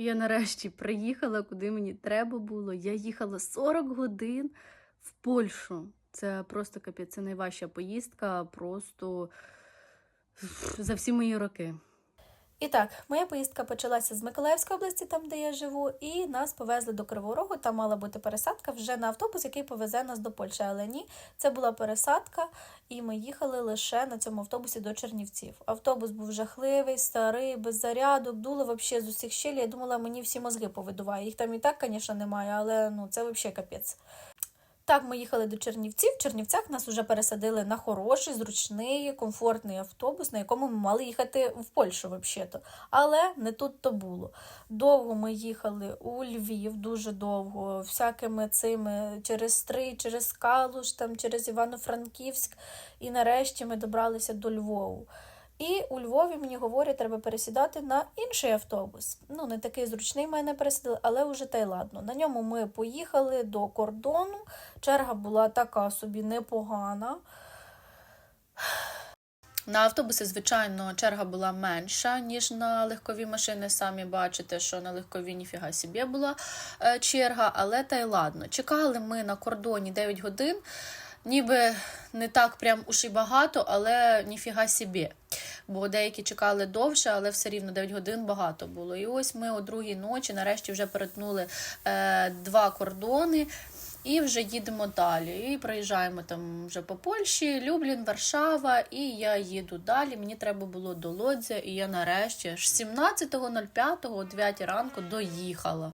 Я нарешті приїхала, куди мені треба було. Я їхала 40 годин в Польщу. Це просто капець, це найважча поїздка, просто за всі мої роки. І так, моя поїздка почалася з Миколаївської області, там де я живу, і нас повезли до Кривого Рогу. Там мала бути пересадка вже на автобус, який повезе нас до Польщі. Але ні, це була пересадка, і ми їхали лише на цьому автобусі до Чернівців. Автобус був жахливий, старий, без зарядок, дуло вообще з усіх щелі. Я думала, мені всі мозги повидуває. Їх там і так, звісно, немає, але ну це взагалі капець. Так, ми їхали до Чернівців. В Чернівцях нас вже пересадили на хороший, зручний, комфортний автобус, на якому ми мали їхати в Польщу, взагалі-то. Але не тут то було. Довго ми їхали у Львів, дуже довго, всякими цими через Стрий, через Калуш, там, через Івано-Франківськ. І нарешті ми добралися до Львову. І у Львові мені говорять, треба пересідати на інший автобус. Ну, не такий зручний мене пересадили, але вже та й ладно. На ньому ми поїхали до кордону. Черга була така собі непогана. На автобуси, звичайно, черга була менша, ніж на легкові машини. Самі бачите, що на легкові ніфіга собі була е, черга, але та й ладно. Чекали ми на кордоні 9 годин, ніби не так прям уж і багато, але ніфіга собі. Бо деякі чекали довше, але все рівно 9 годин багато було. І ось ми о другій ночі нарешті вже перетнули е, два кордони. І вже їдемо далі. І проїжджаємо там вже по Польщі, Люблін, Варшава, і я їду далі. Мені треба було до Лодзя, і я нарешті аж 17.05 о 9 ранку доїхала.